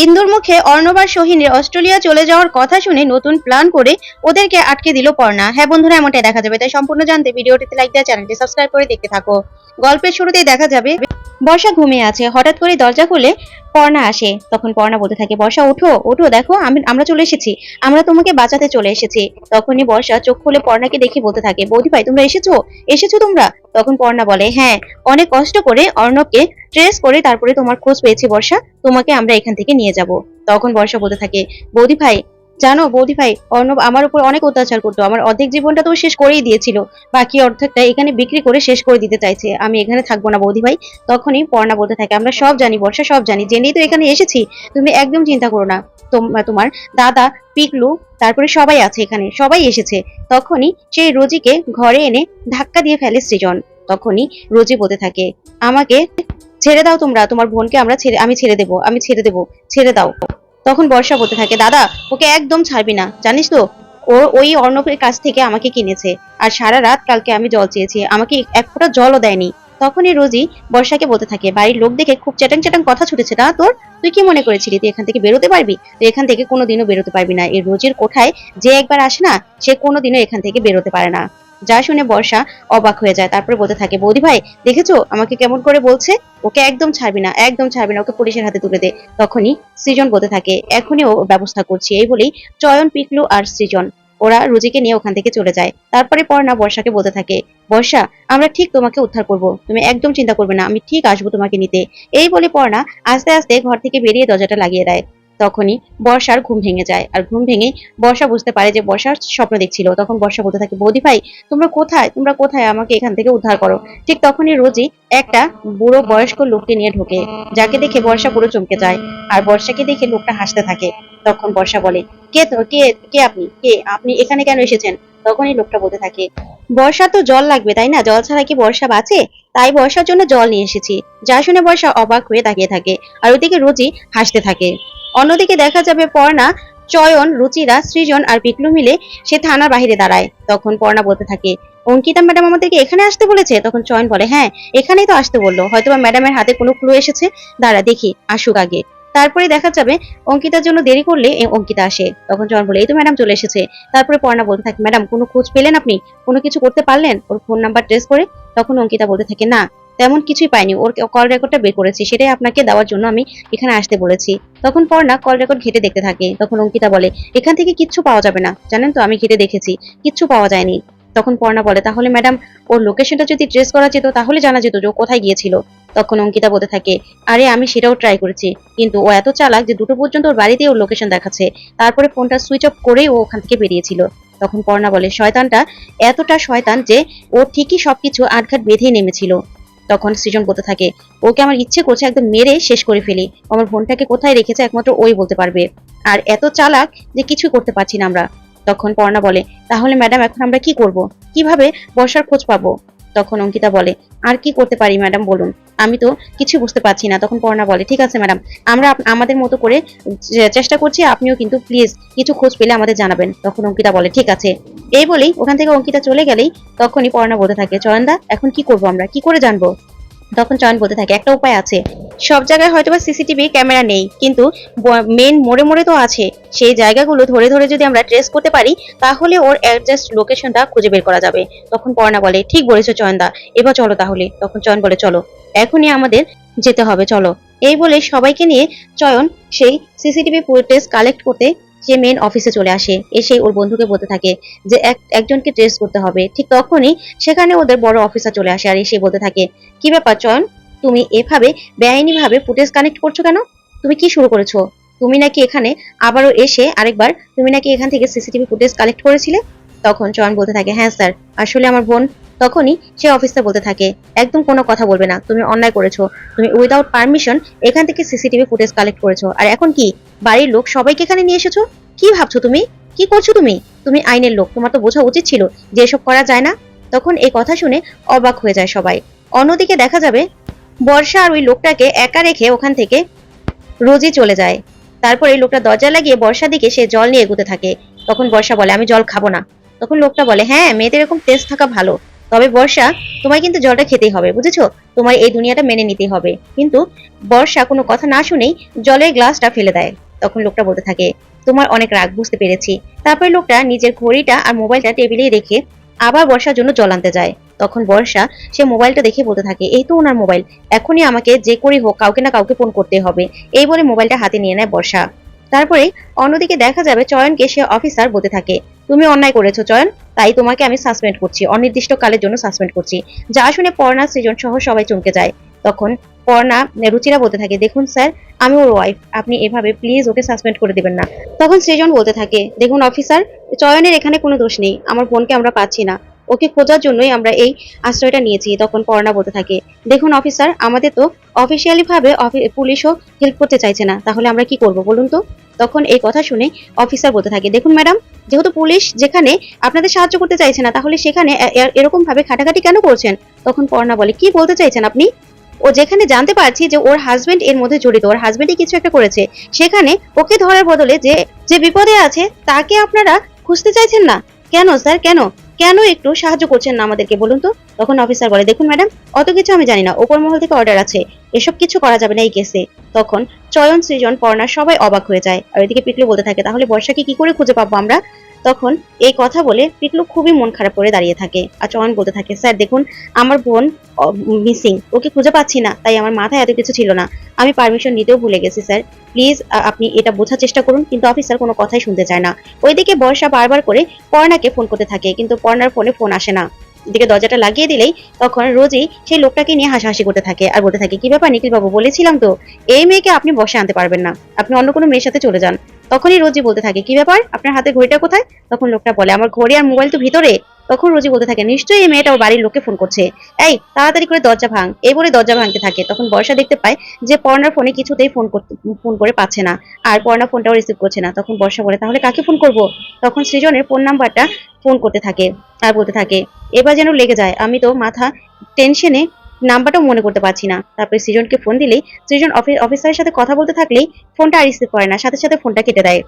ইন্দুর মুখে অর্ণবার সোহিনীর অস্ট্রেলিয়া চলে যাওয়ার কথা শুনে নতুন প্ল্যান করে ওদেরকে আটকে দিল পর্ণা। হ্যাঁ বন্ধুরা, এমনটাই দেখা যাবে। তাই সম্পূর্ণ জানতে ভিডিওটিতে লাইক দেওয়া চ্যানেলটি সাবস্ক্রাইব করে দেখতে থাকো। গল্পের শুরুতেই দেখা যাবে, বর্ষা ঘুমিয়ে আছে। হঠাৎ করে দরজা খুলে পর্ণা আসে, তখন পর্ণা বলতে থাকে, বর্ষা, ওঠো ওঠো, দেখো, আমি, আমরা চলে এসেছি, আমরা তোমাকে বাঁচাতে চলে এসেছি। তখনই বর্ষা চোখ খুলে পর্ণাকে দেখে বলতে থাকে, বৌদি ভাই, তোমরা এসেছ? এসেছ তোমরা? তখন পর্ণা বলে হ্যাঁ অনেক কষ্ট করে অর্ণবকে ট্রেস করে তারপরে তোমার খোঁজ পেয়েছি বর্ষা, তোমাকে আমরা এখান থেকে নিয়ে যাব। তখন বর্ষা বলতে থাকে, বৌদি ভাই জানো বৌদি ভাই, অর্ণব আমার উপর অনেক অত্যাচার করতো। আমার অর্ধেক জীবনটা তো শেষ করেই দিয়েছিল। বাকি অর্ধেকটা এখানে বিক্রি করে শেষ করে দিতে চাইছে। আমি এখানে থাকব না বৌদি ভাই। তখনই পর্ণা বলতে থাকে, আমরা সব জানি বর্ষা, সব জানি। জেনেই তো এখানে এসেছি, তুমি একদম চিন্তা করো না। তোম- তোমার দাদা, পিকলু, তারপরে সবাই আছে এখানে, সবাই এসেছে। তখনই সেই রোজিকে ঘরে এনে ধাক্কা দিয়ে ফেলে সৃজন। তখনই রোজি বলতে থাকে, আমাকে ছেড়ে দাও তোমরা, তোমার বোনকে আমরা ছেড়ে আমি ছেড়ে দেবো, আমি ছেড়ে দেবো, ছেড়ে দাও। তখন বর্ষা বলতে থাকে, দাদা, ওকে একদম ছাড়বি না। জানিস তো, ও ওই অর্ণবের কাছ থেকে আমাকে কিনেছে। আর সারা রাত কালকে আমি জল চেয়েছি, আমাকে এক ফোঁটা জলও দেয়নি। তখনই রোজি বর্ষাকে বলতে থাকে, বাড়ির লোক দেখে খুব চ্যাটাং চ্যাটাং কথা ছুটেছে না তোর? তুই কি মনে করেছিলি, তুই এখান থেকে বেরোতে পারবি? তুই এখান থেকে কোনোদিনও বেরোতে পারবি না। এই রোজের কোঠায় যে একবার আসে না, সে কোনোদিনও এখান থেকে বেরোতে পারে না। যা শুনে বর্ষা অবাক হয়ে যায়, তারপরে বলতে থাকে, বৌদি ভাই, দেখেছ? আমাকে কেমন করে বলছে? ওকে একদম ছাড়বি না, একদম ছাড়বি না, ওকে পুলিশের হাতে তুলে দে। তখনই সৃজন বলতে থাকে, এখনই ও ব্যবস্থা করছি। এই বলেই চয়ন, পিকলু আর সৃজন, ওরা রুজিকে নিয়ে ওখান থেকে চলে যায়। তারপরে পর্ণা বর্ষাকে বলতে থাকে, বর্ষা, আমরা ঠিক তোমাকে উদ্ধার করব, তুমি একদম চিন্তা করবে না, আমি ঠিক আসব তোমাকে নিতে। এই বলে পর্ণা আস্তে আস্তে ঘর থেকে বেরিয়ে দরজাটা লাগিয়ে দেয়। তখনই বর্ষার ঘুম ভেঙে যায়। আর ঘুম ভেঙে বর্ষা বুঝতে পারে যে বর্ষার স্বপ্ন দেখছিল। তখন বর্ষা বলতে থাকে, বৌদি ভাই, তোমরা কোথায়? তোমরা কোথায়? আমাকে এখান থেকে উদ্ধার করো। ঠিক তখনই রোজি একটা বুড়ো বয়স্ক লোককে নিয়ে ঢোকে, যাকে দেখে বর্ষা পুরো চমকে যায়। আর বর্ষাকে দেখে লোকটা হাসতে থাকে। তখন বর্ষা বলে, কে তো, কে কে আপনি? কে, আপনি এখানে কেন এসেছেন? তখনই লোকটা বলতে থাকে, বর্ষা তো জল লাগবে, তাই না? জল ছাড়া কি বর্ষা বাঁচে? তাই বর্ষার জন্য জল নিয়ে এসেছি। যা শুনে বর্ষা অবাক হয়ে তাকিয়ে থাকে। আর ওদিকে রুচি হাসতে থাকে। অন্যদিকে দেখা যাবে পর্ণা, চয়ন, রুচিরা, সৃজন আর পিকলু মিলে সে থানার বাইরে দাঁড়ায়। তখন পর্ণা বলতে থাকে, অঙ্কিতা ম্যাডাম আমাদেরকে এখানে আসতে বলেছে? তখন চয়ন বলে হ্যাঁ এখানেই তো আসতে বলল। হয়তোবা ম্যাডামের হাতে কোনো ক্লু এসেছে। দাঁড়া, দেখি, আসুক আগে। তারপরে দেখা যাবে অঙ্কিতার জন্য দেরি করলে অঙ্কিতা আসে। তখন চয়ন বলে, এই তো ম্যাডাম চলে এসেছে। তারপরে পর্ণা বলতে থাকে, ম্যাডাম, কোনো খোঁজ পেলেন আপনি? কোনো কিছু করতে পারলেন? ওর ফোন নাম্বার ট্রেস করে? তখন অঙ্কিতা বলতে থাকে, না তেমন কিছুই পাইনি। ওর কল রেকর্ডটা বের করেছি, সেটাই আপনাকে দেওয়ার জন্য আমি এখানে আসতে বলেছি। তখন পর্ণা কল রেকর্ড ঘেটে দেখতে থাকে। তখন অঙ্কিতা বলে, এখান থেকে কিচ্ছু পাওয়া যাবে না। জানেন তো, আমি ঘেটে দেখেছি, কিচ্ছু পাওয়া যায়নি। তখন পর্ণা বলে, তাহলে ম্যাডাম ওর লোকেশনটা যদি ট্রেস করা যেত, তাহলে জানা যেত যে ও কোথায় গিয়েছিল। তখন অঙ্কিতা বলতে থাকে, আরে, আমি সেটাও ট্রাই করেছি, কিন্তু ও এত চালাক যে দুটো পর্যন্ত ওর বাড়িতে ওর লোকেশন দেখাচ্ছে। তারপরে ফোনটা সুইচ অফ করেই ও ওখান থেকে বেরিয়েছিল। তখন পর্ণা বলে, শয়তানটা, এতটা শয়তান যে ও ঠিকই সবকিছু আটঘাট বেঁধেই নেমেছিল। তখন সৃজন বলতে থাকে, ওকে আমার ইচ্ছে করছে একদম মেরে শেষ করে ফেলি। আমার ফোনটাকে কোথায় রেখেছে একমাত্র ওই বলতে পারবে। আর এত চালাক যে কিছু করতে পারছি না আমরা। তখন পর্ণা বলে, তাহলে ম্যাডাম, এখন আমরা কি করব? কীভাবে বর্ষার খোঁজ পাবো? তখন অঙ্কিতা বলে, আর কি করতে পারি ম্যাডাম, বলুন। আমি তো কিছু বুঝতে পারছি না, তখন পর্ণা বলে, ঠিক আছে ম্যাডাম, আমরা আমাদের মতো করে চেষ্টা করছি, আপনিও কিন্তু প্লিজ কিছু খোঁজ পেলে আমাদের জানাবেন। তখন অঙ্কিতা বলে, ঠিক আছে। এই বলেই ওখান থেকে অঙ্কিতা চলে গেলেই তখনই পর্ণা বলতে থাকে, চয়নদা, এখন কি করব আমরা? কি করে জানব? তখন চয়ন বলতে থাকে, একটা উপায় আছে। সব জায়গায় হয়তোবা সিসিটিভি ক্যামেরা নেই, কিন্তু মেন মোড়ে মোড়ে তো আছে। সেই জায়গাগুলো ধরে ধরে যদি আমরা ট্রেস করতে পারি, তাহলে ওর অ্যাডজাস্ট লোকেশনটা খুঁজে বের করা যাবে। তখন পর্ণা বলে, ঠিক বলেছ চয়নদা, এবার চলো তাহলে। তখন চয়ন বলে, চলো, এখনই আমাদের যেতে হবে, চলো। এই বলে সবাইকে নিয়ে চয়ন সেই সিসিটিভি ফুটেজ কালেক্ট করতে সে মেন অফিসে চলে আসে। এসে ওর বন্ধুকে বলতে থাকে যে একজনকে ট্রেস করতে হবে। ঠিক তখনই সেখানে ওদের বড় অফিসার চলে আসে আর এসে বলতে থাকে, কি ব্যাপার চয়ন? তুমি এভাবে বেআইনি ভাবে ফুটেজ কানেক্ট করছ কেন? তুমি কি শুরু করেছ? তুমি নাকি এখানে আবারও এসে আরেকবার, তুমি নাকি এখান থেকে সিসিটিভি ফুটেজ কালেক্ট করেছিলে? তখন চয়ন বলতে থাকে হ্যাঁ স্যার আসলে আমার বোন তখনই সে অফিসার বলতে থাকে, একদম কোনো কথা বলবে না, তুমি অন্যায় করেছ। তুমি উইদাউট পারমিশন এখান থেকে সিসিটিভি ফুটেজ কালেক্ট করেছ। আর এখন কি, বাড়ির লোক সবাইকে এখানে নিয়ে এসেছ? কি ভাবছ তুমি? কি করছ তুমি? তুমি আইনের লোক, তোমার তো বোঝা উচিত ছিল যে এসব করা যায় না। তখন এই কথা শুনে অবাক হয়ে যায় সবাই। অন্যদিকে দেখা যাবে, বর্ষা আর ওই লোকটাকে একা রেখে ওখান থেকে রোজই চলে যায়। তারপর এই লোকটা দরজা লাগিয়ে বর্ষা দিকে সে জল নিয়ে এগুতে থাকে। তখন বর্ষা বলে, আমি জল খাব না। তখন লোকটা বলে হ্যাঁ মেয়েদের এরকম টেস্ট থাকা ভালো। তবে বর্ষা, তোমায় কিন্তু জলটা খেতেই হবে, বুঝেছ? তোমার এই দুনিয়াটা মেনে নিতে হবে। কিন্তু বর্ষা কোনো কথা না শুনেই জলের গ্লাসটা ফেলে দেয়, তখন লোকটা বলতে থাকে, তোমার অনেক রাগ, বুঝতে পেরেছি। তারপরে লোকটা নিজের ঘড়িটা আর মোবাইলটা টেবিলে রেখে আবার বর্ষার জন্য জল আনতে যায়। তখন বর্ষা সে মোবাইলটা দেখে বলতে থাকে, এই তো ওনার মোবাইল, এখনই আমাকে যে করেই হোক, কাউকে না কাউকে ফোন করতে হবে। এই বলে মোবাইলটা হাতে নিয়ে নেয় বর্ষা। তারপরে অন্যদিকে দেখা যাবে চয়নকে সে অফিসার বলতে থাকে তুমি অন্যায় করেছ, চয়ন। তাই তোমাকে আমি সাসপেন্ড করছি। অনির্দিষ্ট কালের জন্য সাসপেন্ড করছি। যা শুনে পর্ণা সৃজন সহ সবাই চমকে যায়। তখন পর্ণা রুচিরা বলতে থাকে, দেখুন স্যার, আমি ওর ওয়াইফ আপনি এভাবে প্লিজ ওকে সাসপেন্ড করে দেবেন না। তখন সৃজন বলতে থাকে, দেখুন অফিসার চয়নের এখানে কোনো দোষ নেই। আমার বোনকে আমরা পাচ্ছি না। ওকে খোঁজার জন্যই আমরা এই আশ্রয়টা নিয়েছি। তখন পর্ণা বলতে থাকে, দেখুন অফিসার আমাদের তো অফিসিয়ালি ভাবে পুলিশও হেল্প করতে চাইছে না। তাহলে আমরা কি করব বলুন তো? তখন এই কথা শুনে অফিসার বলতে থাকে, দেখুন ম্যাডাম যেহেতু পুলিশ যেখানে আপনাদের সাহায্য করতে চাইছে না, তাহলে সেখানে এরকম ভাবে খাটাখাটি কেন করছেন? তখন পর্ণা বলে। কি বলতে চাইছেন আপনি? ও যেখানে জানতে পারছি যে ওর হাজবেন্ড এর মধ্যে জড়িত, ওর হাজবেন্ডই কিছু একটা করেছে, সেখানে ওকে ধরার বদলে যে যে বিপদে আছে, তাকে আপনারা খুঁজতে চাইছেন না? কেন স্যার কেন? কেন একটু সাহায্য করছেন না আমাদেরকে বলুন তো? তখন অফিসার বলে, দেখুন ম্যাডাম অত কিছু আমি জানি না, ওপর মহল থেকে অর্ডার আছে, এসব কিছু করা যাবে না এই কেসে তখন চয়ন, সৃজন, পর্ণা সবাই অবাক হয়ে যায়। আর এদিকে পিকলু বলতে থাকে, তাহলে বর্ষাকে কি করে খুঁজে পাবো আমরা? তখন এই কথা বলে পিকলু খুবই মন খারাপ করে দাঁড়িয়ে থাকে। আর চয়ন বলতে থাকে, স্যার, দেখুন, আমার বোন মিসিং ওকে খুঁজে পাচ্ছি না, তাই আমার মাথায় এত কিছু ছিল না। আমি পারমিশন নিতেও ভুলে গেছি স্যার প্লিজ আপনি এটা বোঝার চেষ্টা করুন, কিন্তু অফিসার কোনো কথাই শুনতে চায় না। ওইদিকে বর্ষা বারবার করে পর্ণাকে ফোন করতে থাকে, কিন্তু পর্ণার ফোনে ফোন আসে না। এদিকে দরজাটা লাগিয়ে দিলেই তখন রোজই সেই লোকটাকে নিয়ে হাসাহাসি করতে থাকে, আর বলতে থাকে, কি ব্যাপার নিখিল বাবু বলেছিলাম তো, এই মেয়েকে আপনি বসে আনতে পারবেন না। আপনি অন্য কোনো মেয়ের সাথে চলে যান। তখনই রোজি বলতে থাকে। কি ব্যাপার? আপনার হাতে ঘড়িটা কোথায়? তখন লোকটা বলে, আমার ঘড়ি আর মোবাইল তো ভিতরে। তখন রোজি বলতে থাকে, নিশ্চয়ই এই মেয়েটা ওর বাড়ির লোককে ফোন করছে। এই, তাড়াতাড়ি করে দরজা ভাঙ। এই বলে দরজা ভাঙতে থাকে। তখন বর্ষা দেখতে পায় যে পর্ণার ফোনে কিছুতেই ফোন করতে ফোন করে পাচ্ছে না। আর পর্ণা ফোনটাও রিসিভ করছে না। তখন বর্ষা বলে, তাহলে কাকে ফোন করব? তখন সৃজনের ফোন নাম্বারটা ফোন করতে থাকে। আর বলতে থাকে, এবার যেন লেগে যায়। আমি তো মাথা টেনশনে নাম্বারটাও মনে করতে পারছি না। তারপরে সৃজনকে ফোন দিলেই সৃজন অফিস অফিসারের সাথে কথা বলতে থাকলেই ফোনটা আর রিসিভ করে না, সাথে সাথে ফোনটা কেটে দেয়।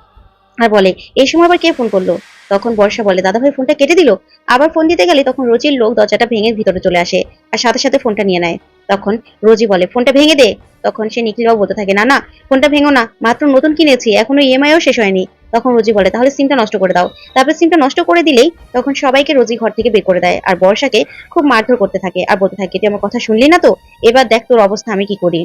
আর বলে, এই সময় আবার কে ফোন করল? তখন বর্ষা বলে দাদা ভাই ফোনটা কেটে দিল। আবার ফোন দিতে গেলে তখন রোজির লোক দরজাটা ভেঙে ভিতরে চলে আসে আর সাথে সাথে ফোনটা নিয়ে নেয়। তখন রোজি বলে ফোনটা ভেঙে দে। তখন সে নিখিলবাবু বলতে থাকে, না না ফোনটা ভেঙো না, মাত্র নতুন কিনেছি, এখনও ইএমআইও শেষ হয়নি। তখন রোজি বলে তাহলে সিমটা নষ্ট করে দাও। তারপরে সিমটা নষ্ট করে দিলেই তখন সবাইকে রোজি ঘর থেকে বের করে দেয়। আর বর্ষাকে খুব মারধর করতে থাকে। আর বলতে থাকে, তুই আমার কথা শুনলি না তো? এবার দেখ তোর অবস্থা আমি কি করি?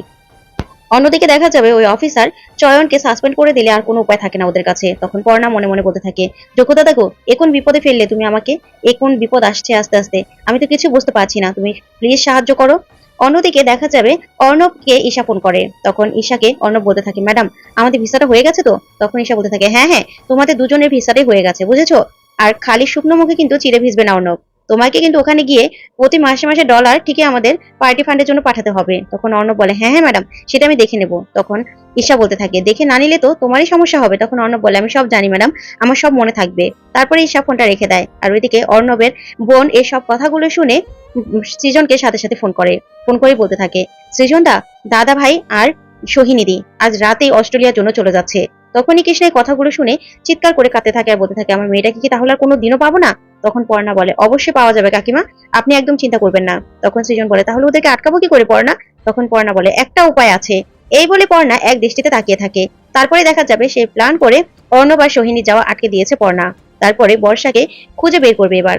অন্যদিকে দেখা যাবে ওই অফিসার চয়নকে সাসপেন্ড করে দিলে আর কোনো উপায় থাকে না ওদের কাছে। তখন পর্ণা মনে মনে বলতে থাকে যোগ্যতা দেখো এখন বিপদে ফেললে তুমি আমাকে? এখন বিপদ আসছে আস্তে আস্তে? আমি তো কিছু বুঝতে পারছি না। তুমি প্লিজ সাহায্য করো। অন্যদিকে দেখা যাবে অর্ণবকে ঈশা ফোন করে। তখন ঈশাকে অর্ণব বলতে থাকে, ম্যাডাম, আমাদের ভিসাটা হয়ে গেছে তো? তখন ঈশা বলতে থাকে হ্যাঁ হ্যাঁ তোমাদের দুজনের ভিসাটাই হয়ে গেছে, বুঝেছ? আর খালি শুকনো মুখে কিন্তু চিড়ে ভিজবে না অর্ণব। তোমাকে কিন্তু ওখানে গিয়ে প্রতি মাসে মাসে ডলার ঠিকই আমাদের পার্টি ফান্ডের জন্য পাঠাতে হবে। তখন অর্ণব বলে হ্যাঁ হ্যাঁ ম্যাডাম, সেটা আমি দেখে নেব। তখন ঈশা বলতে থাকে, দেখে না নিলে তো তোমারই সমস্যা হবে। তখন অর্ণব বলে, আমি সব জানি, ম্যাডাম, আমার সব মনে থাকবে। তারপরে ঈশা ফোনটা রেখে দেয়। আর ওইদিকে অর্ণবের বোন এই সব কথাগুলো শুনে সৃজনকে সাথে সাথে ফোন করে ফোন করে বলতে থাকে সৃজন দা দাদা ভাই আর সোহিনীদি আজ রাতেই অস্ট্রেলিয়ার জন্য চলে যাচ্ছে। তখনই কৃষ্ণ এই কথাগুলো শুনে চিৎকার করে কাঁদতে থাকে আর বলতে থাকে, আমার মেয়েটাকে কি তাহলে আর কোনো দিনও পাবো না? তখন পর্ণা বলে, অবশ্যই পাওয়া যাবে কাকিমা, আপনি একদম চিন্তা করবেন না। তখন সৃজন বলে, তাহলে ওদেরকে আটকাবো কি করে পর্ণা তখন পর্ণা বলে, একটা উপায় আছে। এই বলে পর্ণা এক দৃষ্টিতে তাকিয়ে থাকে। তারপরে দেখা যাবে সে প্ল্যান করে অর্ণব আর সোহিনী যাওয়া আটকে দিয়েছে পর্ণা তারপরে বর্ষাকে খুঁজে বের করবে এবার।